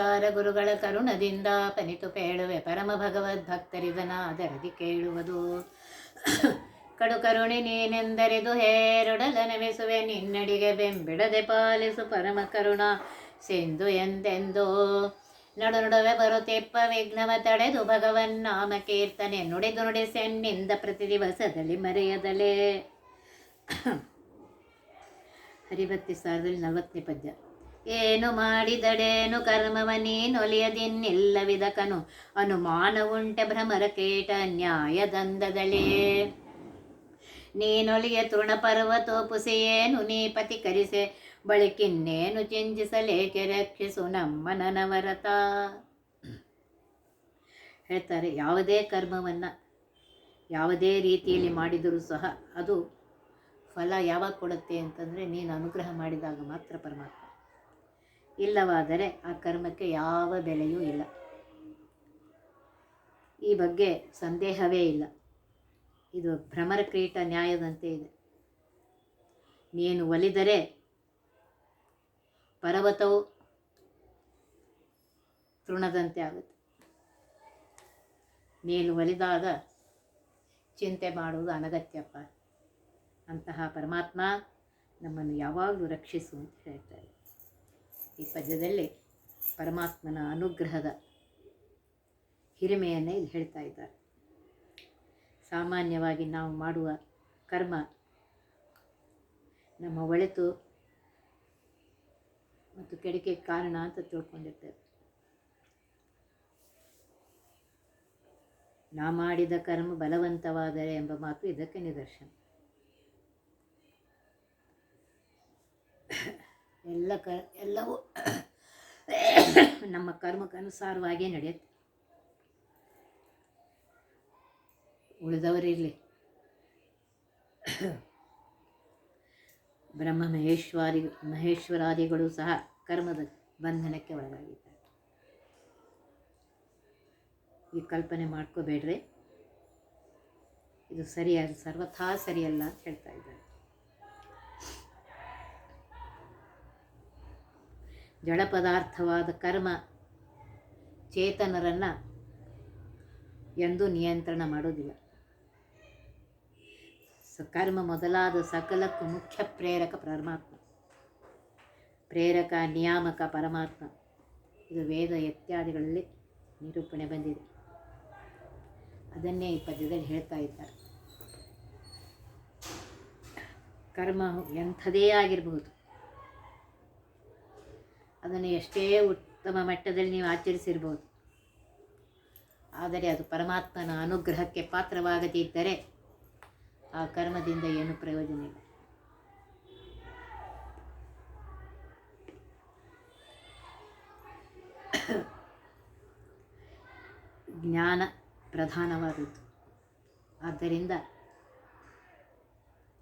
ಕಾರ ಗುರುಗಳ ಕರುಣದಿಂದ ಪನಿತು ಪೇಳುವೆ ಪರಮ ಭಗವದ್ ಭಕ್ತರಿದನ ಅದರದಿ ಕೇಳುವುದು. ಕಡು ಕರುಣೆ ನೀನೆಂದರೆದು ಹೇರೊಡಲ ನಮಿಸುವೆ ನಿನ್ನಡಿಗೆ ಬೆಂಬಿಡದೆ ಪಾಲಿಸು ಪರಮ ಕರುಣ. ಸಿಂಧು ಎಂದೆಂದು ನಡು ನಡುವೆ ಬರುತ್ತೆಪ್ಪ ವಿಘ್ನವ ತಡೆದು ಭಗವನ್ ನಾಮ ಕೀರ್ತನೆ ನುಡಿದು ನುಡಿಸೆನ್ನಿಂದ ಪ್ರತಿ ದಿವಸದಲ್ಲಿ ಮರೆಯದಲೇ. ಹರಿಭಕ್ತಿ ಸಾರದಲ್ಲಿ ನಲವತ್ತನೇ ಪದ್ಯ. ಏನು ಮಾಡಿದಡೇನು ಕರ್ಮವ ನೀನೊಲಿಯದಿನ್ನಿಲ್ಲವಿದಕನು ಅನುಮಾನ ಉಂಟೆ ಭ್ರಮರ ಕೇಟ ನ್ಯಾಯದಂದದಳೇ ನೀನೊಲಿಯ ತೃಣ ಪರ್ವತೋಪುಸೆಯೇನು ನೀ ಪತಿ ಕರಿಸೆ. ಬಳಿಕಿನ್ನೇನು ಚಿಂಜಿಸಲೇಕೆ ರಕ್ಷಿಸು ನಮ್ಮ ನನವರತ. ಹೇಳ್ತಾರೆ, ಯಾವುದೇ ಕರ್ಮವನ್ನು ಯಾವುದೇ ರೀತಿಯಲ್ಲಿ ಮಾಡಿದರೂ ಸಹ ಅದು ಫಲ ಯಾವಾಗ ಕೊಡುತ್ತೆ ಅಂತಂದರೆ ನೀನು ಅನುಗ್ರಹ ಮಾಡಿದಾಗ ಮಾತ್ರ ಪರಮಾತ್ಮ ಇಲ್ಲವಾದರೆ ಆ ಕರ್ಮಕ್ಕೆ ಯಾವ ಬೆಲೆಯೂ ಇಲ್ಲ. ಈ ಬಗ್ಗೆ ಸಂದೇಹವೇ ಇಲ್ಲ. ಇದು ಭ್ರಮರ ಕ್ರೀಟ ನ್ಯಾಯದಂತೆ ಇದೆ. ನೀನು ಒಲಿದರೆ ಪರ್ವತವು ತೃಣದಂತೆ ಆಗುತ್ತೆ. ನೀನು ಒಲಿದಾಗ ಚಿಂತೆ ಮಾಡುವುದು ಅನಗತ್ಯಪ್ಪ. ಅಂತಹ ಪರಮಾತ್ಮ ನಮ್ಮನ್ನು ಯಾವಾಗಲೂ ರಕ್ಷಿಸು ಅಂತ ಹೇಳ್ತಾರೆ ಈ ಪದ್ಯದಲ್ಲಿ ಪರಮಾತ್ಮನ ಅನುಗ್ರಹದ ಹಿರಿಮೆಯನ್ನೇ ಇಲ್ಲಿ ಹೇಳ್ತಾ ಇದ್ದಾರೆ. ಸಾಮಾನ್ಯವಾಗಿ ನಾವು ಮಾಡುವ ಕರ್ಮ ನಮ್ಮ ಒಳೆತು ಮತ್ತು ಕೆಡಕೆ ಕಾರಣ ಅಂತ ತಿಳ್ಕೊಂಡಿರ್ತೇವೆ. ನಾ ಮಾಡಿದ ಕರ್ಮ ಬಲವಂತವಾದರೆ ಎಂಬ ಮಾತು ಇದಕ್ಕೆ ನಿದರ್ಶನ. ಎಲ್ಲ ಕ, ಎಲ್ಲವೂ ನಮ್ಮ ಕರ್ಮಕ್ಕನುಸಾರವಾಗಿಯೇ ನಡೆಯುತ್ತೆ. ಉಳಿದವರಿರಲಿ. ಬ್ರಹ್ಮ ಮಹೇಶ್ವರಿ, ಮಹೇಶ್ವರಾದಿಗಳು ಸಹ ಕರ್ಮದ ಬಂಧನಕ್ಕೆ ಒಳಗಾಗಿದ್ದಾರೆ. ಈ ಕಲ್ಪನೆ ಮಾಡ್ಕೋಬೇಡ್ರಿ. ಇದು ಸರಿಯಾದ, ಸರ್ವಥಾ ಸರಿಯಲ್ಲ ಅಂತ ಹೇಳ್ತಾ ಇದ್ದಾರೆ. ಜಡ ಪದಾರ್ಥವಾದ ಕರ್ಮ ಚೇತನರನ್ನು ಎಂದೂ ನಿಯಂತ್ರಣ ಮಾಡೋದಿಲ್ಲ. ಕರ್ಮ ಮೊದಲಾದ ಸಕಲಕ್ಕೂ ಮುಖ್ಯ ಪ್ರೇರಕ ಪರಮಾತ್ಮ. ಪ್ರೇರಕ, ನಿಯಾಮಕ ಪರಮಾತ್ಮ. ಇದು ವೇದ ಇತ್ಯಾದಿಗಳಲ್ಲಿ ನಿರೂಪಣೆ ಬಂದಿದೆ. ಅದನ್ನೇ ಈ ಪದ್ಯದಲ್ಲಿ ಹೇಳ್ತಾ ಇದ್ದಾರೆ. ಕರ್ಮ ಎಂಥದೇ ಆಗಿರಬಹುದು ಅದನ್ನು ಎಷ್ಟೇ ಉತ್ತಮ ಮಟ್ಟದಲ್ಲಿ ನೀವು ಆಚರಿಸಿರ್ಬೋದು. ಆದರೆ ಅದು ಪರಮಾತ್ಮನ ಅನುಗ್ರಹಕ್ಕೆ ಪಾತ್ರವಾಗದಿದ್ದರೆ ಆ ಕರ್ಮದಿಂದ ಏನು ಪ್ರಯೋಜನ ಇಲ್ಲ. ಜ್ಞಾನ ಪ್ರಧಾನವಾದದ್ದು. ಆದ್ದರಿಂದ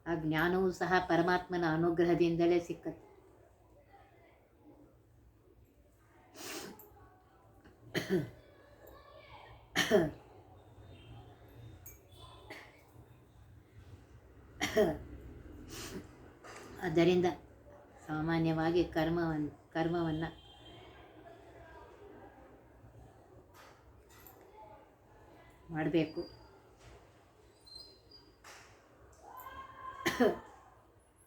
ಆ ಜ್ಞಾನವೂ ಸಹ ಪರಮಾತ್ಮನ ಅನುಗ್ರಹದಿಂದಲೇ ಸಿಕ್ಕತ್ತೆ ಆದ್ದರಿಂದ ಸಾಮಾನ್ಯವಾಗಿ ಕರ್ಮವನ್ನು ಕರ್ಮವನ್ನು ಮಾಡಬೇಕು.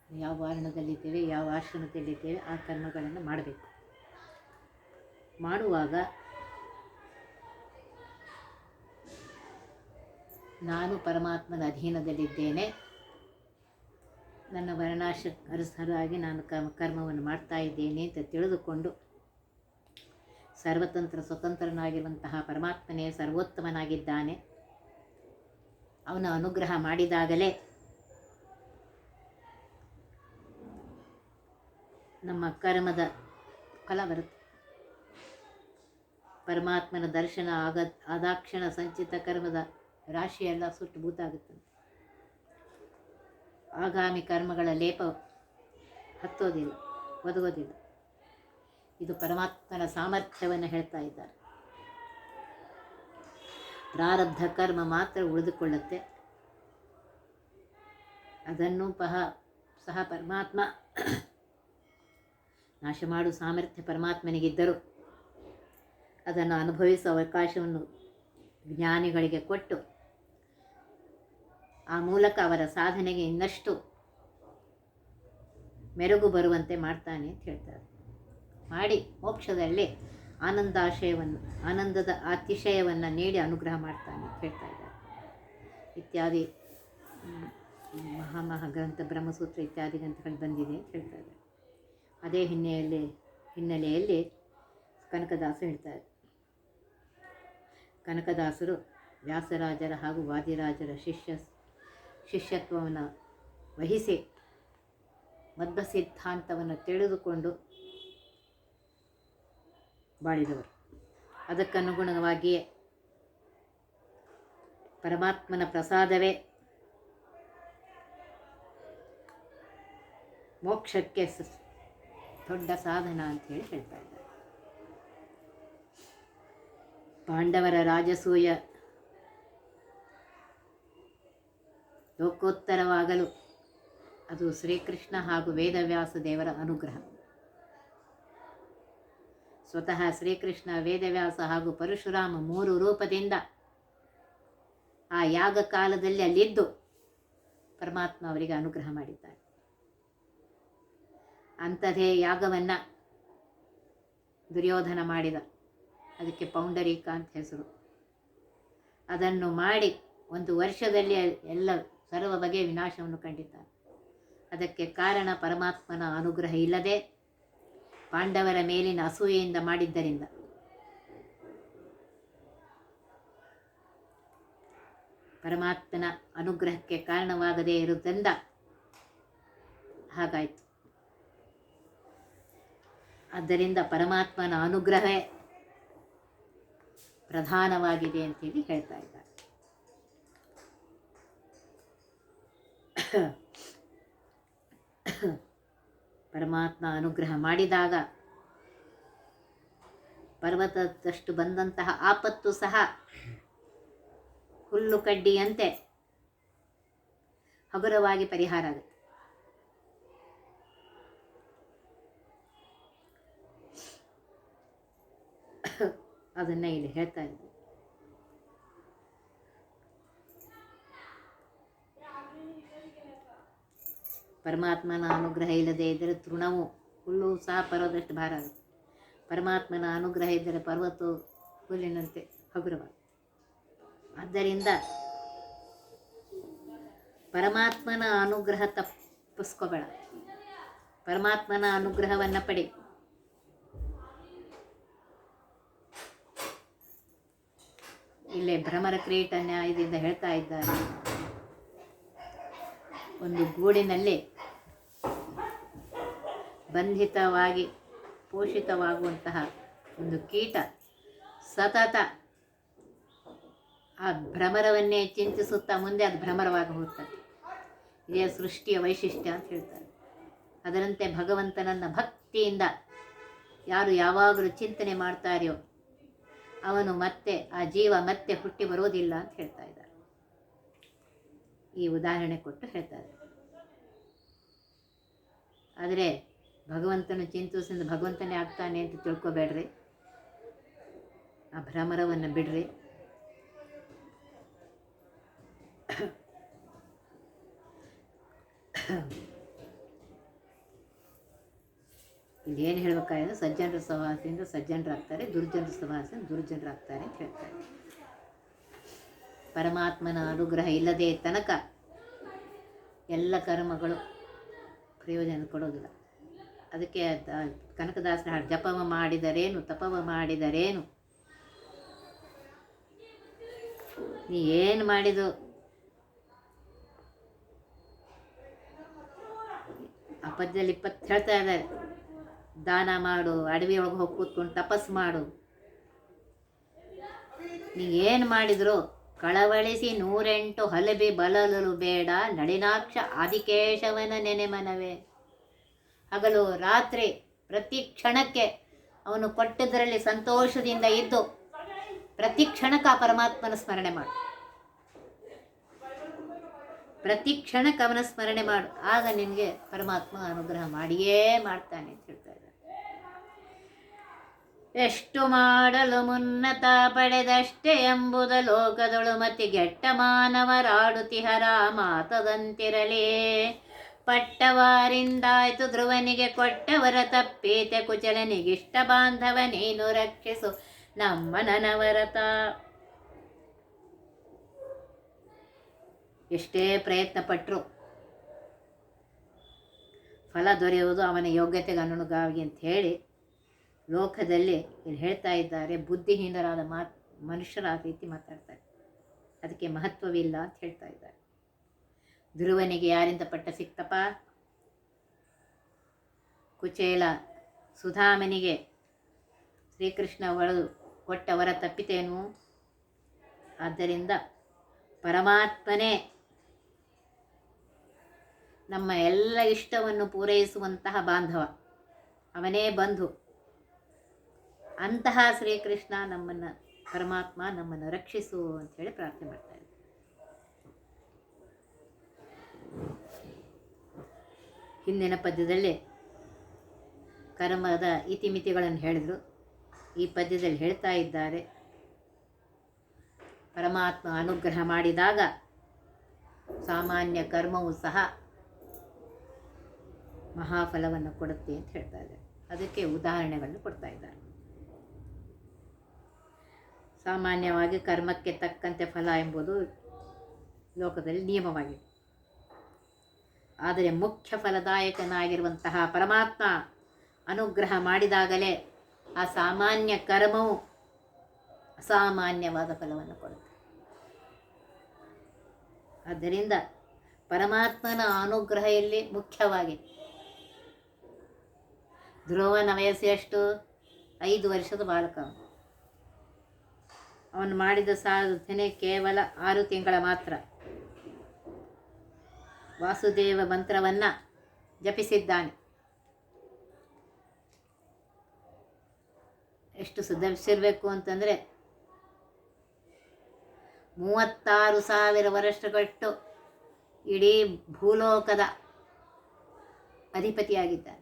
ಯಾವ ವಾರಣದಲ್ಲಿದ್ದೇವೆ ಯಾವ ಆಶ್ರಮದಲ್ಲಿದ್ದೇವೆ ಆ ಕರ್ಮಗಳನ್ನು ಮಾಡಬೇಕು. ಮಾಡುವಾಗ ನಾನು ಪರಮಾತ್ಮನ ಅಧೀನದಲ್ಲಿದ್ದೇನೆ. ನನ್ನ ವರ್ಣಾಶ ಅನುಸಾರವಾಗಿ ನಾನು ಕರ್ಮ, ಕರ್ಮವನ್ನು ಮಾಡ್ತಾ ಇದ್ದೇನೆ ಅಂತ ತಿಳಿದುಕೊಂಡು ಸರ್ವತಂತ್ರ ಸ್ವತಂತ್ರನಾಗಿರುವಂತಹ ಪರಮಾತ್ಮನೇ ಸರ್ವೋತ್ತಮನಾಗಿದ್ದಾನೆ. ಅವನ ಅನುಗ್ರಹ ಮಾಡಿದಾಗಲೇ ನಮ್ಮ ಕರ್ಮದ ಫಲ ಬರುತ್ತೆ. ಪರಮಾತ್ಮನ ದರ್ಶನ ಆಗ, ಆದಾಕ್ಷಣ, ಸಂಚಿತ ಕರ್ಮದ ರಾಶಿಯೆಲ್ಲ ಸುಟ್ಟು ಭೂತಾಗುತ್ತಂತೆ ಆಗಾಮಿ ಕರ್ಮಗಳ ಲೇಪ ಹತ್ತೋದಿಲ್ಲ, ಒದಗೋದಿಲ್ಲ. ಇದು ಪರಮಾತ್ಮನ ಸಾಮರ್ಥ್ಯವನ್ನು ಹೇಳ್ತಾ ಇದ್ದಾರೆ. ಪ್ರಾರಬ್ಧ ಕರ್ಮ ಮಾತ್ರ ಉಳಿದುಕೊಳ್ಳುತ್ತೆ. ಅದನ್ನು ಪಹ, ಸಹ ಪರಮಾತ್ಮ ನಾಶ ಮಾಡುವ ಸಾಮರ್ಥ್ಯ ಪರಮಾತ್ಮನಿಗಿದ್ದರೂ ಅದನ್ನು ಅನುಭವಿಸುವ ಅವಕಾಶವನ್ನು ಜ್ಞಾನಿಗಳಿಗೆ ಕೊಟ್ಟು ಆ ಮೂಲಕ ಅವರ ಸಾಧನೆಗೆ ಇನ್ನಷ್ಟು ಮೆರುಗು ಬರುವಂತೆ ಮಾಡ್ತಾನೆ ಅಂತ ಹೇಳ್ತಾರೆ. ಮಾಡಿ ಮೋಕ್ಷದಲ್ಲಿ ಆನಂದಾಶಯವನ್ನು, ಆನಂದದ ಅತಿಶಯವನ್ನು ನೀಡಿ ಅನುಗ್ರಹ ಮಾಡ್ತಾನೆ ಅಂತ ಹೇಳ್ತಾ ಇದ್ದಾರೆ. ಇತ್ಯಾದಿ ಮಹಾಮಹಾಗ್ರಂಥ ಗ್ರಂಥ, ಬ್ರಹ್ಮಸೂತ್ರ ಇತ್ಯಾದಿ ಗ್ರಂಥಗಳು ಬಂದಿದೆ ಅಂತ ಹೇಳ್ತಾ ಇದ್ದಾರೆ. ಅದೇ ಹಿನ್ನೆಲೆಯಲ್ಲಿ ಹಿನ್ನೆಲೆಯಲ್ಲಿ ಕನಕದಾಸ ಹೇಳ್ತಾರೆ ಕನಕದಾಸರು ವ್ಯಾಸರಾಜರ ಹಾಗೂ ವಾದಿರಾಜರ ಶಿಷ್ಯ ಶಿಷ್ಯತ್ವವನ್ನು ವಹಿಸಿ ಮಧ್ವ ಸಿದ್ಧಾಂತವನ್ನು ತಿಳಿದುಕೊಂಡು ಬಾಳಿದವರು. ಅದಕ್ಕನುಗುಣವಾಗಿಯೇ ಪರಮಾತ್ಮನ ಪ್ರಸಾದವೇ ಮೋಕ್ಷಕ್ಕೆ ದೊಡ್ಡ ಸಾಧನ ಅಂತ ಹೇಳಿ ಹೇಳ್ತಾ ಇದ್ದಾರೆ ಪಾಂಡವರ ರಾಜಸೂಯ. ಲೋಕೋತ್ತರವಾಗಲು ಅದು ಶ್ರೀಕೃಷ್ಣ ಹಾಗೂ ವೇದವ್ಯಾಸ ದೇವರ ಅನುಗ್ರಹ. ಸ್ವತಃ ಶ್ರೀಕೃಷ್ಣ, ವೇದವ್ಯಾಸ ಹಾಗೂ ಪರಶುರಾಮ ಮೂರು ರೂಪದಿಂದ ಆ ಯಾಗ ಕಾಲದಲ್ಲಿ ಅಲ್ಲಿದ್ದು ಪರಮಾತ್ಮ ಅವರಿಗೆ ಅನುಗ್ರಹ ಮಾಡಿದ್ದಾರೆ. ಅಂಥದೇ ಯಾಗವನ್ನು ದುರ್ಯೋಧನ ಮಾಡಿದ ಅದಕ್ಕೆ ಪೌಂಡರೀಕ ಅಂತ ಹೆಸರು. ಅದನ್ನು ಮಾಡಿ ಒಂದು ವರ್ಷದಲ್ಲಿ ಎಲ್ಲ ಸರ್ವ ಬಗೆಯ ವಿನಾಶವನ್ನು ಕಂಡಿದ್ದಾನೆ ಅದಕ್ಕೆ ಕಾರಣ ಪರಮಾತ್ಮನ ಅನುಗ್ರಹ ಇಲ್ಲದೆ ಪಾಂಡವರ ಮೇಲಿನ ಅಸೂಯೆಯಿಂದ ಮಾಡಿದ್ದರಿಂದ. ಪರಮಾತ್ಮನ ಅನುಗ್ರಹಕ್ಕೆ ಕಾರಣವಾಗದೇ ಇರುವುದರಿಂದ ಹಾಗಾಯಿತು. ಆದ್ದರಿಂದ ಪರಮಾತ್ಮನ ಅನುಗ್ರಹವೇ ಪ್ರಧಾನವಾಗಿದೆ ಅಂತೇಳಿ ಹೇಳ್ತಾ ಇದ್ದಾರೆ. ಪರಮಾತ್ಮ ಅನುಗ್ರಹ ಮಾಡಿದಾಗ ಪರ್ವತದಷ್ಟು ಬಂದಂತಹ ಆಪತ್ತು ಸಹ ಹುಲ್ಲು ಕಡ್ಡಿಯಂತೆ ಹಗುರವಾಗಿ ಪರಿಹಾರ ಆಗುತ್ತೆ. ಅದನ್ನ ಇಲ್ಲಿ ಹೇಳ್ತಾ ಇದ್ದೆ ಪರಮಾತ್ಮನ ಅನುಗ್ರಹ ಇಲ್ಲದೆ ಇದ್ದರೆ ತೃಣವು ಹುಲ್ಲು ಸಹ ಪರ್ವದಷ್ಟು ಭಾರ ಆಗುತ್ತೆ. ಪರಮಾತ್ಮನ ಅನುಗ್ರಹ ಇದ್ದರೆ ಪರ್ವತವು ಹುಲ್ಲಿನಂತೆ ಹಗುರವಾಗುತ್ತೆ. ಆದ್ದರಿಂದ ಪರಮಾತ್ಮನ ಅನುಗ್ರಹ ತಪ್ಪಿಸ್ಕೋಬೇಡ. ಪರಮಾತ್ಮನ ಅನುಗ್ರಹವನ್ನು ಪಡಿ. ಇಲ್ಲೇ ಭ್ರಮರ ಕ್ರಿಯೇಟ್ ನ್ಯಾಯದಿಂದ ಹೇಳ್ತಾ ಇದ್ದಾರೆ. ಒಂದು ಗೂಡಿನಲ್ಲಿ ಬಂಧಿತವಾಗಿ ಪೋಷಿತವಾಗುವಂತಹ ಒಂದು ಕೀಟ ಸತತ ಆ ಭ್ರಮರವನ್ನೇ ಚಿಂತಿಸುತ್ತಾ ಮುಂದೆ ಅದು ಭ್ರಮರವಾಗಿ ಹೋಗ್ತದೆ. ಇದೇ ಸೃಷ್ಟಿಯ ವೈಶಿಷ್ಟ್ಯ ಅಂತ ಹೇಳ್ತಾರೆ. ಅದರಂತೆ ಭಗವಂತನನ್ನು ಭಕ್ತಿಯಿಂದ ಯಾರು ಯಾವಾಗಲೂ ಚಿಂತನೆ ಮಾಡ್ತಾರೆಯೋ ಅವನು ಮತ್ತೆ, ಆ ಜೀವ ಮತ್ತೆ ಹುಟ್ಟಿ ಬರೋದಿಲ್ಲ ಅಂತ ಹೇಳ್ತಾ ಇದ್ದಾರೆ. ಈ ಉದಾಹರಣೆ ಕೊಟ್ಟು ಹೇಳ್ತಾರೆ ಆದರೆ ಭಗವಂತನು ಚಿಂತಿಸಿದ ಭಗವಂತನೇ ಆಗ್ತಾನೆ ಅಂತ ತಿಳ್ಕೊಬೇಡ್ರಿ. ಆ ಭ್ರಮರವನ್ನು ಬಿಡ್ರಿ ಇಲ್ಲಿ ಏನು ಹೇಳ್ಬೇಕಾದ್ರೆ ಸಜ್ಜನರ ಸಹವಾಸದಿಂದ ಸಜ್ಜನರಾಗ್ತಾರೆ, ದುರ್ಜನರ ಸಹವಾಸದಿಂದ ದುರ್ಜನರಾಗ್ತಾರೆ ಅಂತ ಹೇಳ್ತಾರೆ. ಪರಮಾತ್ಮನ ಅನುಗ್ರಹ ಇಲ್ಲದೆ ತನಕ ಎಲ್ಲ ಕರ್ಮಗಳು ಪ್ರಯೋಜನ ಕೊಡೋದಿಲ್ಲ. ಅದಕ್ಕೆ ಕನಕದಾಸರ ಹಾಡು, ಜಪವ ಮಾಡಿದರೇನು, ತಪವ ಮಾಡಿದರೇನು? ನೀ ಏನು ಮಾಡಿದು ಆ ಪದ್ಯದಲ್ಲಿ ಇಪ್ಪತ್ತು ಹೇಳ್ತಾ ಇದ್ದಾರೆ. ದಾನ ಮಾಡು, ಅಡವಿ ಒಳಗೆ ಹೋಗಿ ಕೂತ್ಕೊಂಡು ತಪಸ್ ಮಾಡು. ನೀ ಏನು ಮಾಡಿದ್ರು ಕಳವಳಿಸಿ ನೂರೆಂಟು ಹಲಬಿ ಬಲಲು ಬೇಡ, ನಳಿನಾಕ್ಷ ಆದಿಕೇಶವನ ನೆನೆ ಮನವೇ. ಹಗಲು ರಾತ್ರಿ ಪ್ರತಿ ಕ್ಷಣಕ್ಕೆ ಅವನು ಕೊಟ್ಟಿದ್ದರಲ್ಲಿ ಸಂತೋಷದಿಂದ ಇದ್ದು ಪ್ರತಿ ಕ್ಷಣಕ್ಕೆ ಆ ಪರಮಾತ್ಮನ ಸ್ಮರಣೆ ಮಾಡು. ಪ್ರತಿ ಕ್ಷಣಕ್ಕೆ ಅವನ ಸ್ಮರಣೆ ಮಾಡು. ಆಗ ನಿನಗೆ ಪರಮಾತ್ಮ ಅನುಗ್ರಹ ಮಾಡಿಯೇ ಮಾಡ್ತಾನೆ ಅಂತ ಹೇಳ್ತಾ ಇದ್ದಾರೆ ಎಷ್ಟು ಮಾಡಲು ಮುನ್ನತ ಪಡೆದಷ್ಟೇ ಎಂಬುದ ಲೋಕದೊಳು ಮತಿಗೆಟ್ಟ ಮಾನವರಾಡುತಿಹರ ಮಾತದಂತಿರಲೇ ಪಟ್ಟವಾರಿಂದಾಯ್ತು ಧ್ರುವನಿಗೆ ಕೊಟ್ಟವರ ತಪ್ಪೀತೆ ಕುಚಲನಿಗಿಷ್ಟ ಬಾಂಧವ ನೀನು ರಕ್ಷಿಸು ನಮ್ಮ ನನವರತ ಎಷ್ಟೇ ಪ್ರಯತ್ನ ಪಟ್ಟರು ಫಲ ದೊರೆಯುವುದು ಅವನ ಯೋಗ್ಯತೆಗೆ ಅನುಗುಣವಾಗಿ ಅಂತ ಹೇಳಿ ಲೋಕದಲ್ಲಿ ಇಲ್ಲಿ ಹೇಳ್ತಾ ಇದ್ದಾರೆ, ಬುದ್ಧಿಹೀನರಾದ ಮಾತ್ ಮನುಷ್ಯರ ಆ ರೀತಿ ಮಾತಾಡ್ತಾರೆ. ಅದಕ್ಕೆ ಮಹತ್ವವಿಲ್ಲ ಅಂತ ಹೇಳ್ತಾ ಇದ್ದಾರೆ. ಧ್ರುವನಿಗೆ ಯಾರಿಂದ ಪಟ್ಟ ಸಿಕ್ತಪ್ಪ? ಕುಚೇಲ ಸುಧಾಮನಿಗೆ. ಶ್ರೀಕೃಷ್ಣ ಒಳದು ಕೊಟ್ಟವರ ತಪ್ಪಿತೇನು? ಆದ್ದರಿಂದ ಪರಮಾತ್ಮನೇ ನಮ್ಮ ಎಲ್ಲ ಇಷ್ಟವನ್ನು ಪೂರೈಸುವಂತಹ ಬಾಂಧವ. ಅವನೇ ಬಂಧು. ಅಂತಹ ಶ್ರೀಕೃಷ್ಣ ನಮ್ಮನ್ನು ಪರಮಾತ್ಮ ನಮ್ಮನ್ನು ರಕ್ಷಿಸು ಅಂತ ಹೇಳಿ ಪ್ರಾರ್ಥನೆ ಮಾಡ್ತಾ ಇದ್ದಾರೆ ಹಿಂದಿನ ಪದ್ಯದಲ್ಲಿ ಕರ್ಮದ ಇತಿಮಿತಿಗಳನ್ನು ಹೇಳಿದರು. ಈ ಪದ್ಯದಲ್ಲಿ ಹೇಳ್ತಾ ಇದ್ದಾರೆ, ಪರಮಾತ್ಮ ಅನುಗ್ರಹ ಮಾಡಿದಾಗ ಸಾಮಾನ್ಯ ಕರ್ಮವು ಸಹ ಮಹಾಫಲವನ್ನು ಕೊಡುತ್ತೆ ಅಂತ ಹೇಳ್ತಾ ಇದ್ದಾರೆ. ಅದಕ್ಕೆ ಉದಾಹರಣೆಗಳನ್ನು ಕೊಡ್ತಾ ಇದ್ದಾರೆ. ಸಾಮಾನ್ಯವಾಗಿ ಕರ್ಮಕ್ಕೆ ತಕ್ಕಂತೆ ಫಲ ಎಂಬುದು ಲೋಕದಲ್ಲಿ ನಿಯಮವಾಗಿದೆ. ಆದರೆ ಮುಖ್ಯ ಫಲದಾಯಕನಾಗಿರುವಂತಹ ಪರಮಾತ್ಮ ಅನುಗ್ರಹ ಮಾಡಿದಾಗಲೇ ಆ ಸಾಮಾನ್ಯ ಕರ್ಮವು ಅಸಾಮಾನ್ಯವಾದ ಫಲವನ್ನು ಕೊಡುತ್ತೆ. ಆದ್ದರಿಂದ ಪರಮಾತ್ಮನ ಅನುಗ್ರಹ ಇಲ್ಲಿ ಮುಖ್ಯವಾಗಿದೆ. ಧ್ರುವನ ವಯಸ್ಸು ಎಷ್ಟು? ಐದು ವರ್ಷದ ಬಾಲಕ ಅವನು. ಮಾಡಿದ ಸಾಧನೆ ಕೇವಲ ಆರು ತಿಂಗಳ ಮಾತ್ರ. ವಾಸುದೇವ ಮಂತ್ರವನ್ನು ಜಪಿಸಿದ್ದಾನೆ. ಎಷ್ಟು ಸುಧರಿಸಿರಬೇಕು ಅಂತಂದರೆ ಮೂವತ್ತಾರು ಸಾವಿರ ವರ್ಷಗಟ್ಟು ಇಡೀ ಭೂಲೋಕದ ಅಧಿಪತಿಯಾಗಿದ್ದಾನೆ.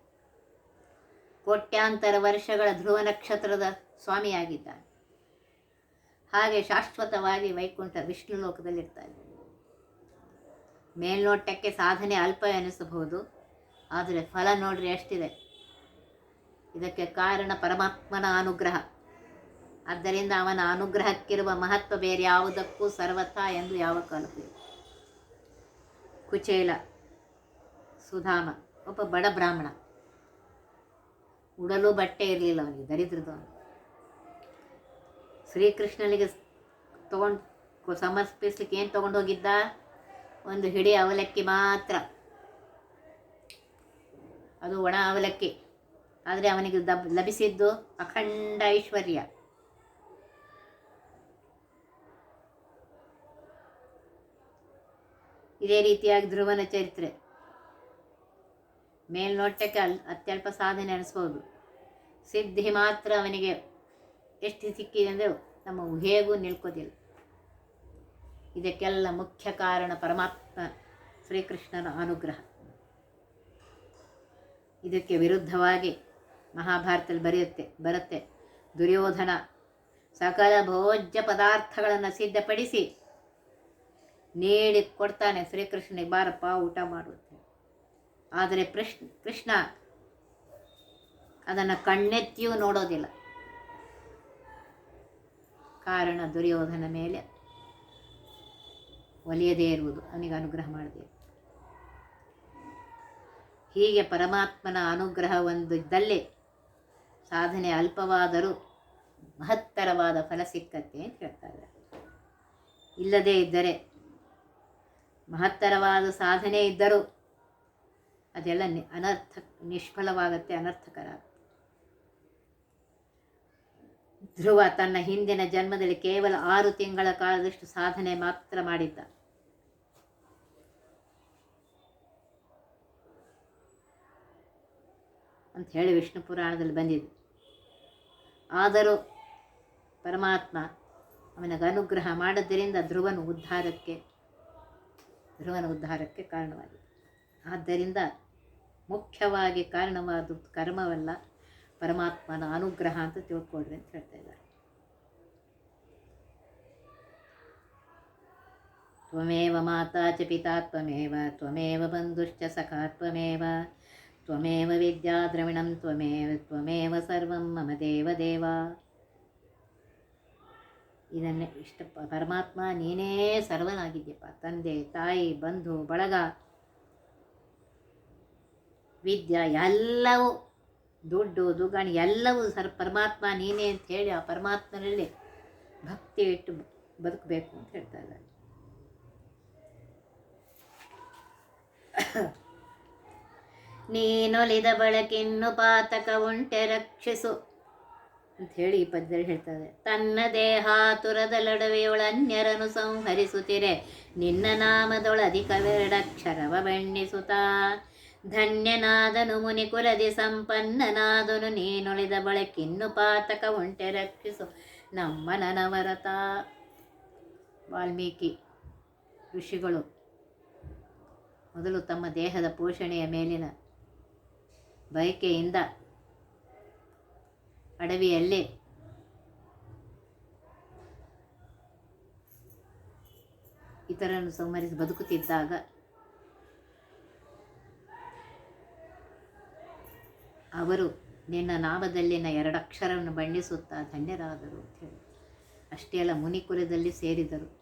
ಕೋಟ್ಯಾಂತರ ವರ್ಷಗಳ ಧ್ರುವ ನಕ್ಷತ್ರದ ಸ್ವಾಮಿಯಾಗಿದ್ದಾನೆ. ಹಾಗೆ ಶಾಶ್ವತವಾಗಿ ವೈಕುಂಠ ವಿಷ್ಣು ಲೋಕದಲ್ಲಿರ್ತಾನೆ. ಮೇಲ್ನೋಟಕ್ಕೆ ಸಾಧನೆ ಅಲ್ಪ ಎನಿಸಬಹುದು, ಆದರೆ ಫಲ ನೋಡ್ರಿ ಎಷ್ಟಿದೆ. ಇದಕ್ಕೆ ಕಾರಣ ಪರಮಾತ್ಮನ ಅನುಗ್ರಹ. ಆದ್ದರಿಂದ ಅವನ ಅನುಗ್ರಹಕ್ಕಿರುವ ಮಹತ್ವ ಬೇರೆ ಯಾವುದಕ್ಕೂ ಸರ್ವಥಾ ಎಂದು ಯಾವ ಕಾಲಕ್ಕೂ ಕುಚೇಲ, ಸುಧಾಮ, ಒಬ್ಬ ಬಡ ಬ್ರಾಹ್ಮಣ. ಉಡಲು ಬಟ್ಟೆ ಇರಲಿಲ್ಲ ಅವನಿಗೆ ದರಿದ್ರದವನು ಶ್ರೀಕೃಷ್ಣನಿಗೆ ತಗೊಂಡು, ಸಮರ್ಪಿಸ್ಲಿಕ್ಕೆ ಏನು ತೊಗೊಂಡು ಹೋಗಿದ್ದ? ಒಂದು ಹಿಡಿ ಅವಲಕ್ಕಿ ಮಾತ್ರ. ಅದು ಒಣ ಅವಲಕ್ಕಿ. ಆದರೆ ಅವನಿಗೆ ದಬ್, ಲಭಿಸಿದ್ದು ಅಖಂಡ ಐಶ್ವರ್ಯ. ಇದೇ ರೀತಿಯಾಗಿ ಧ್ರುವನ ಚರಿತ್ರೆ. ಮೇಲ್ನೋಟಕ್ಕೆ ಅಲ್, ಅತ್ಯಲ್ಪ ಸಾಧನೆ ಅನಿಸ್ಬೋದು ಸಿದ್ಧಿ ಮಾತ್ರ ಅವನಿಗೆ ಎಷ್ಟು ಸಿಕ್ಕಿದೆ ಅಂದರೆ ನಮ್ಮ ಊಹೆಗೂ ನಿಲ್ಕೋದಿಲ್ಲ. ಇದಕ್ಕೆಲ್ಲ ಮುಖ್ಯ ಕಾರಣ ಪರಮಾತ್ಮ ಶ್ರೀಕೃಷ್ಣನ ಅನುಗ್ರಹ. ಇದಕ್ಕೆ ವಿರುದ್ಧವಾಗಿ ಮಹಾಭಾರತದಲ್ಲಿ ಬರೆಯುತ್ತೆ, ಬರುತ್ತೆ. ದುರ್ಯೋಧನ ಸಕಲ ಭೋಜ್ಯ ಪದಾರ್ಥಗಳನ್ನು ಸಿದ್ಧಪಡಿಸಿ ನೀಡಿ ಕೊಡ್ತಾನೆ ಶ್ರೀಕೃಷ್ಣನಿಗೆ, ಬಾರಪ್ಪ, ಊಟ ಮಾಡುತ್ತೆ ಆದರೆ ಕೃಷ್ಣ ಕೃಷ್ಣ ಅದನ್ನು ಕಣ್ಣೆತ್ತಿಯೂ ನೋಡೋದಿಲ್ಲ. ಕಾರಣ ದುರ್ಯೋಧನ ಮೇಲೆ. ಒಲಿಯದೇ ಇರುವುದು, ಅವನಿಗೆ ಅನುಗ್ರಹ ಮಾಡದೆ. ಹೀಗೆ ಪರಮಾತ್ಮನ ಅನುಗ್ರಹ ಒಂದಿದ್ದಲ್ಲೇ ಸಾಧನೆ ಅಲ್ಪವಾದರೂ ಮಹತ್ತರವಾದ ಫಲ ಸಿಕ್ಕತ್ತೆ ಅಂತ ಹೇಳ್ತಾರೆ. ಇಲ್ಲದೇ ಇದ್ದರೆ, ಮಹತ್ತರವಾದ ಸಾಧನೆ ಇದ್ದರೂ ಅದೆಲ್ಲ ಅನರ್ಥ, ನಿಷ್ಫಲವಾಗತ್ತೆ ಅನರ್ಥಕರ ಆಗುತ್ತೆ. ಧ್ರುವ ತನ್ನ ಹಿಂದಿನ ಜನ್ಮದಲ್ಲಿ ಕೇವಲ ಆರು ತಿಂಗಳ ಕಾಲದಷ್ಟು ಸಾಧನೆ ಮಾತ್ರ ಮಾಡಿದ್ದ. ಅಂತ ಹೇಳಿ ವಿಷ್ಣು ಪುರಾಣದಲ್ಲಿ ಬಂದಿದೆ. ಆದರೂ ಪರಮಾತ್ಮ ಅವನಿಗೆ ಅನುಗ್ರಹ ಮಾಡೋದರಿಂದ ಧ್ರುವನ ಉದ್ಧಾರಕ್ಕೆ ಧ್ರುವನ ಉದ್ಧಾರಕ್ಕೆ ಕಾರಣವಾಗಿದೆ. ಆದ್ದರಿಂದ ಮುಖ್ಯವಾಗಿ ಕಾರಣವಾದ ಕರ್ಮವಲ್ಲ. ಪರಮಾತ್ಮನ ಅನುಗ್ರಹ ಅಂತ ತಿಳ್ಕೊಳ್ರಿ ಅಂತ ಹೇಳ್ತಾ ಇದ್ದಾರೆ. ತ್ವಮೇವ ಮಾತಾ ಚ ಪಿತಾ, ತ್ವಮೇವ ತ್ವಮೇವ ಬಂಧುಶ್ಚ ಸಖಾ, ತ್ವಮೇವ ತ್ವಮೇವ ವಿದ್ಯಾ ದ್ರವಿಣಂ, ತ್ವಮೇವ ತ್ವಮೇವ ಸರ್ವಂ ಮಮ ದೇವ ದೇವ. ಇದನ್ನೇ ಇಷ್ಟ ಪರಮಾತ್ಮ ನೀನೇ ಸರ್ವನಾಗಿದ್ದೀಯಪ್ಪ ತಂದೆ, ತಾಯಿ, ಬಂಧು, ಬಳಗ, ವಿದ್ಯಾ ಎಲ್ಲವೂ ದುಡ್ಡು, ದುಗಾಣಿ ಎಲ್ಲವೂ ಸರ್ ಪರಮಾತ್ಮ ನೀನೇ ಅಂತ ಹೇಳಿ ಆ ಪರಮಾತ್ಮನಲ್ಲಿ ಭಕ್ತಿ ಇಟ್ಟು ಬದುಕಬೇಕು ಅಂತ ಹೇಳ್ತಾ ಇದ್ದಾರೆ ನೀನೊಲಿದ ಬಳಕಿನ್ನು ಪಾತಕ ಉಂಟೆ ರಕ್ಷಿಸು ಅಂತ ಹೇಳಿ ಈ ಪದ್ಯದಲ್ಲಿ ಹೇಳ್ತಾರೆ ತನ್ನ ದೇಹಾತುರದ ಲಡವೆಯೊಳನ್ಯರನ್ನು ಸಂಹರಿಸುತ್ತಿರೆ. ನಿನ್ನ ನಾಮದೊಳಧಿಕವೆರಡಕ್ಷರವ ಬಣ್ಣಿಸುತ್ತ. ಧನ್ಯನಾದನು ಮುನಿ ಕುಲದಿ ಸಂಪನ್ನನಾದನು, ನೀನುಳಿದ ಬಳಕಿನ್ನು ಪಾತಕ ಉಂಟೆ ರಕ್ಷಿಸು. ನಮ್ಮ ನನವರತ ವಾಲ್ಮೀಕಿ ಋಷಿಗಳು ಮೊದಲು ತಮ್ಮ ದೇಹದ ಪೋಷಣೆಯ ಮೇಲಿನ ಬಯಕೆಯಿಂದ ಅಡವಿಯಲ್ಲಿ ಇತರನ್ನು ಸಂಹರಿಸಿ ಬದುಕುತ್ತಿದ್ದಾಗ ಅವರು ನಿನ್ನ ನಾಮದಲ್ಲಿನ ಎರಡಕ್ಷರವನ್ನು ಬಣ್ಣಿಸುತ್ತಾ ಧನ್ಯರಾದರು ಅಂತ ಹೇಳಿ. ಅಷ್ಟೇ ಅಲ್ಲ, ಮುನಿಕುಲದಲ್ಲಿ ಸೇರಿದರು.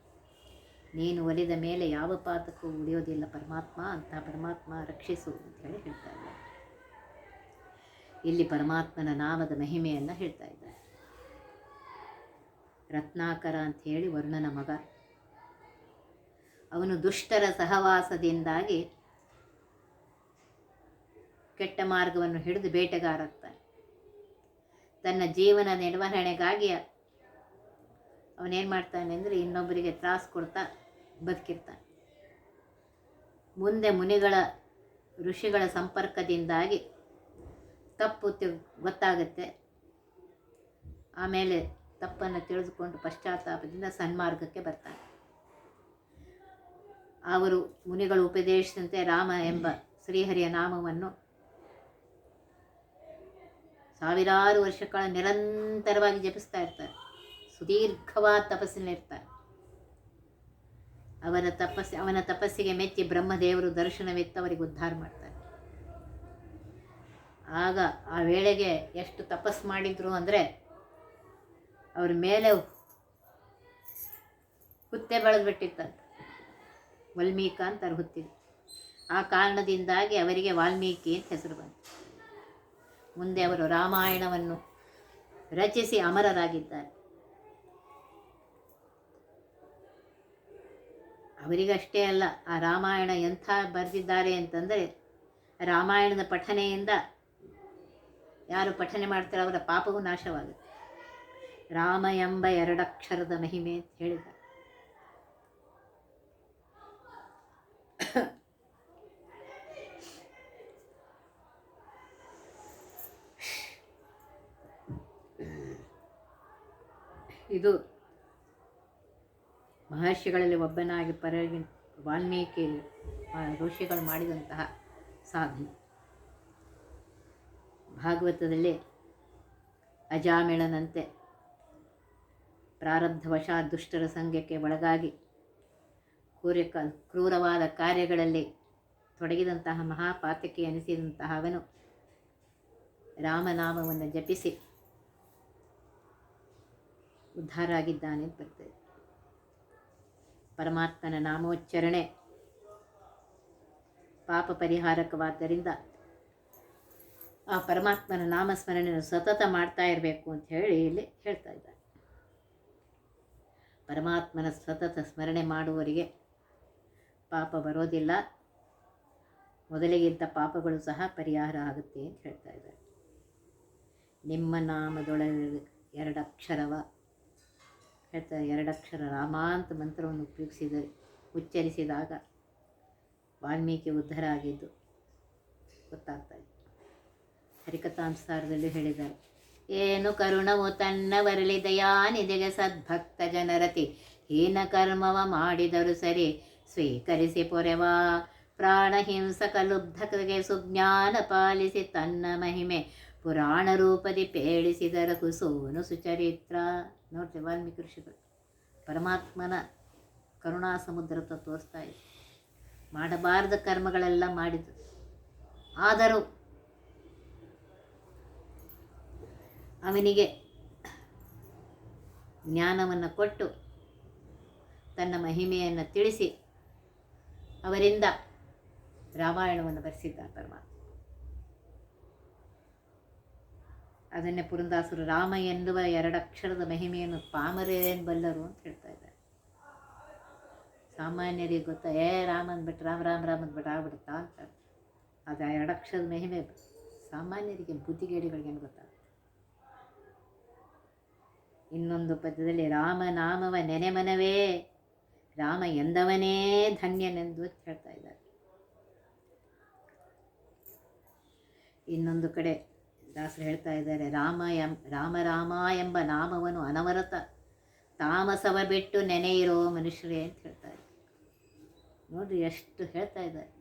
ನೀನು ಒಲಿದ ಮೇಲೆ ಯಾವ ಪಾತಕ್ಕೂ ಉಳಿಯೋದಿಲ್ಲ, ಪರಮಾತ್ಮ ಅಂತ ಪರಮಾತ್ಮ ರಕ್ಷಿಸು ಅಂತ ಹೇಳಿ ಹೇಳ್ತಾ ಇದ್ದಾರೆ. ಇಲ್ಲಿ ಪರಮಾತ್ಮನ ನಾಮದ ಮಹಿಮೆಯನ್ನು ಹೇಳ್ತಾ ಇದ್ದಾರೆ. ರತ್ನಾಕರ ಅಂತ ಹೇಳಿ ವರ್ಣನ ಮಗ. ಅವನು ದುಷ್ಟರ ಸಹವಾಸದಿಂದಾಗಿ ಕೆಟ್ಟ ಮಾರ್ಗವನ್ನು ಹಿಡಿದು ಬೇಟೆಗಾರಾಗ್ತಾನೆ ತನ್ನ ಜೀವನ ನಿರ್ವಹಣೆಗಾಗಿ ಅವನೇನು ಮಾಡ್ತಾನೆ ಅಂದರೆ ಇನ್ನೊಬ್ಬರಿಗೆ ತ್ರಾಸು ಕೊಡ್ತಾ ಬದುಕಿರ್ತಾನೆ. ಮುಂದೆ ಮುನಿಗಳ, ಋಷಿಗಳ ಸಂಪರ್ಕದಿಂದಾಗಿ ತಪ್ಪು ಗೊತ್ತಾಗುತ್ತೆ. ಆಮೇಲೆ ತಪ್ಪನ್ನು ತಿಳಿದುಕೊಂಡು ಪಶ್ಚಾತ್ತಾಪದಿಂದ ಸನ್ಮಾರ್ಗಕ್ಕೆ ಬರ್ತಾನೆ. ಅವರು ಮುನಿಗಳು ಉಪದೇಶದಂತೆ ರಾಮ ಎಂಬ ಶ್ರೀಹರಿಯ ನಾಮವನ್ನು ಸಾವಿರಾರು ವರ್ಷಗಳ ನಿರಂತರವಾಗಿ ಜಪಿಸ್ತಾ ಇರ್ತಾರೆ. ಸುದೀರ್ಘವಾದ ತಪಸ್ಸಿನಲ್ಲಿರ್ತಾರೆ ಅವರ ತಪಸ್ಸು, ಅವನ ತಪಸ್ಸಿಗೆ ಮೆಚ್ಚಿ ಬ್ರಹ್ಮದೇವರು ದರ್ಶನವಿತ್ತು, ಅವರಿಗೆ ಉದ್ಧಾರ ಮಾಡ್ತಾರೆ. ಆಗ ಆ ವೇಳೆಗೆ ಎಷ್ಟು ತಪಸ್ಸು ಮಾಡಿದ್ರು ಅಂದರೆ, ಅವ್ರ ಮೇಲೆ ಹುತ್ತೆ ಬೆಳೆದ್ಬಿಟ್ಟಿತ್ತಂತೆ ವಾಲ್ಮೀಕ ಅಂತ ಅವ್ರು ಹುತ್ತಿದ್ರು ಆ ಕಾರಣದಿಂದಾಗಿ ಅವರಿಗೆ ವಾಲ್ಮೀಕಿ ಅಂತ ಹೆಸರು ಬಂತು. ಮುಂದೆ ಅವರು ರಾಮಾಯಣವನ್ನು ರಚಿಸಿ ಅಮರರಾಗಿದ್ದಾರೆ. ಅವರಿಗಷ್ಟೇ ಅಲ್ಲ, ಆ ರಾಮಾಯಣ ಎಂಥ ಬರೆದಿದ್ದಾರೆ ಅಂತಂದರೆ, ರಾಮಾಯಣದ ಪಠನೆಯಿಂದ ಯಾರು ಪಠನೆ ಮಾಡ್ತಾರೆ ಅವರ ಪಾಪವೂ ನಾಶವಾಗುತ್ತೆ. ರಾಮ ಎಂಬ ಎರಡಕ್ಷರದ ಮಹಿಮೆ ಅಂತ ಹೇಳಿದ ಇದು ಮಹರ್ಷಿಗಳಲ್ಲಿ ಒಬ್ಬನಾಗಿ ಪರಗಿ ವಾಲ್ಮೀಕಿ ಋಷಿಗಳು ಮಾಡಿದಂತಹ ಸಾಧನೆ. ಭಾಗವತದಲ್ಲಿ ಅಜಾಮಿಳನಂತೆ ಪ್ರಾರಬ್ಧವಶ ದುಷ್ಟರ ಸಂಘಕ್ಕೆ ಒಳಗಾಗಿ ಕ್ರೂರ ಕ್ರೂರವಾದ ಕಾರ್ಯಗಳಲ್ಲಿ ತೊಡಗಿದಂತಹ ಮಹಾಪಾತಕಿ ಅನಿಸಿದಂತಹ ಅವನು ರಾಮನಾಮವನ್ನು ಜಪಿಸಿ ಉದ್ಧಾರ ಆಗಿದ್ದಾನೆ ಅಂತ ಬರ್ತದೆ ಪರಮಾತ್ಮನ ನಾಮೋಚ್ಚರಣೆ ಪಾಪ ಪರಿಹಾರಕವಾದ್ದರಿಂದ ಆ ಪರಮಾತ್ಮನ ನಾಮಸ್ಮರಣೆಯನ್ನು ಸತತ ಮಾಡ್ತಾ ಇರಬೇಕು ಅಂತ ಹೇಳಿ ಇಲ್ಲಿ ಹೇಳ್ತಾ ಇದ್ದಾರೆ. ಪರಮಾತ್ಮನ ಸತತ ಸ್ಮರಣೆ ಮಾಡುವವರಿಗೆ ಪಾಪ ಬರೋದಿಲ್ಲ. ಮೊದಲಿಗಿಂತ ಪಾಪಗಳು ಸಹ ಪರಿಹಾರ ಆಗುತ್ತೆ ಅಂತ ಹೇಳ್ತಾ ಇದ್ದಾರೆ. ನಿಮ್ಮ ನಾಮದೊಳಗೆ ಎರಡಕ್ಷರವ ಹೇಳ್ತಾರೆ ಎರಡಕ್ಷರ ರಾಮ ಅಂತ ಮಂತ್ರವನ್ನು ಉಪಯೋಗಿಸಿದರೆ ಉಚ್ಚರಿಸಿದಾಗ ವಾಲ್ಮೀಕಿ ಉದ್ಧಾರ ಆಗಿದ್ದು ಗೊತ್ತಾಗ್ತಾ ಇದೆ ಹರಿಕಥಾಂಸಾರದಲ್ಲಿ ಹೇಳಿದ್ದಾರೆ. ಏನು ಕರುಣವು ತನ್ನ ಬರಲಿ ದಯಾನಿದೆಗೆ ಸದ್ಭಕ್ತ ಜನರತಿ. ಹೀನ ಕರ್ಮವ ಮಾಡಿದರು ಸರಿ ಸ್ವೀಕರಿಸಿ ಪೊರೆವಾ. ಪ್ರಾಣ ಹಿಂಸಕ ಲುಬ್ಧಕಗೆ ಸುಜ್ಞಾನ ಪಾಲಿಸಿ ತನ್ನ ಮಹಿಮೆ. ಪುರಾಣ ರೂಪದಿ ಪೇಳಿಸಿದರ ಕುಸೋನು ಸುಚರಿತ್ರ. ನೋಡ್ರಿ ವಾಲ್ಮೀಕಿ ಋಷಿಗಳು. ಪರಮಾತ್ಮನ ಕರುಣಾ ಸಮುದ್ರತ ತೋರಿಸ್ತಾ ಇದೆ. ಮಾಡಬಾರದ ಕರ್ಮಗಳೆಲ್ಲ ಮಾಡಿದ್ರು. ಆದರೂ ಅವನಿಗೆ ಜ್ಞಾನವನ್ನು ಕೊಟ್ಟು ತನ್ನ ಮಹಿಮೆಯನ್ನು ತಿಳಿಸಿ ಅವರಿಂದ ರಾಮಾಯಣವನ್ನು ಬರೆಸಿದ್ದ ಪರಮಾತ್ಮ. ಅದನ್ನೇ ಪುರಂದಾಸರು ರಾಮ ಎನ್ನುವ ಎರಡಕ್ಷರದ ಮಹಿಮೆಯನ್ನು ಪಾಮರೇನ್ ಬಲ್ಲರು ಅಂತ ಹೇಳ್ತಾ ಇದ್ದಾರೆ. ಸಾಮಾನ್ಯರಿಗೆ ಗೊತ್ತಾ, ಏ, ರಾಮ ಅಂದ್ಬಿಟ್ಟು, ರಾಮ ರಾಮ ರಾಮ ಅಂದ್ಬಿಟ್ಟು ಆಗ್ಬಿಡುತ್ತಾ? ಅಂತ ಅದು ಆ ಎರಡಕ್ಷರದ ಮಹಿಮೆ ಸಾಮಾನ್ಯರಿಗೆ ಬುದ್ಧಿಗೇಡಿಗಳಿಗೇನು ಗೊತ್ತಾಗುತ್ತೆ? ಇನ್ನೊಂದು ಪದ್ಯದಲ್ಲಿ ರಾಮನಾಮವ ನೆನೆಮನವೇ ರಾಮ ಎಂದವನೇ ಧನ್ಯನೆಂದು ಹೇಳ್ತಾ ಇದ್ದಾರೆ. ಇನ್ನೊಂದು ಕಡೆ ದಾಸರು ಹೇಳ್ತಾ ಇದ್ದಾರೆ ರಾಮ ಎಂ ರಾಮ ರಾಮ ಎಂಬ ನಾಮವನ್ನು ಅನವರತ, ತಾಮಸವ ಬಿಟ್ಟು ನೆನೆಯಿರೋ ಮನುಷ್ಯರೇ ಅಂತ ಹೇಳ್ತಾ ಇದ್ದಾರೆ. ನೋಡ್ರಿ ಎಷ್ಟು ಹೇಳ್ತಾ ಇದ್ದಾರೆ.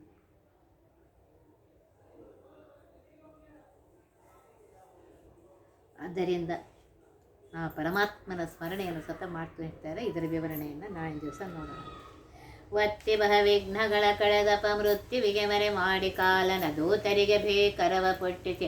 ಆದ್ದರಿಂದ ಆ ಪರಮಾತ್ಮನ ಸ್ಮರಣೆಯನ್ನು ಸತ ಮಾಡ್ತಾ ಇರ್ತಾರೆ ಇದರ ವಿವರಣೆಯನ್ನು ನಾಳಿನ ದಿವಸ ನೋಡೋಣ. ವತ್ತಿ ಬಹ ವಿಘ್ನಗಳ ಕಳೆದಪ ಮೃತ್ಯುವಿಗೆ ಮರೆ ಮಾಡಿ ಕಾಲನ ದೂತರಿಗೆ ಭೀಕರವ ಪೊಟ್ಟಿಸಿ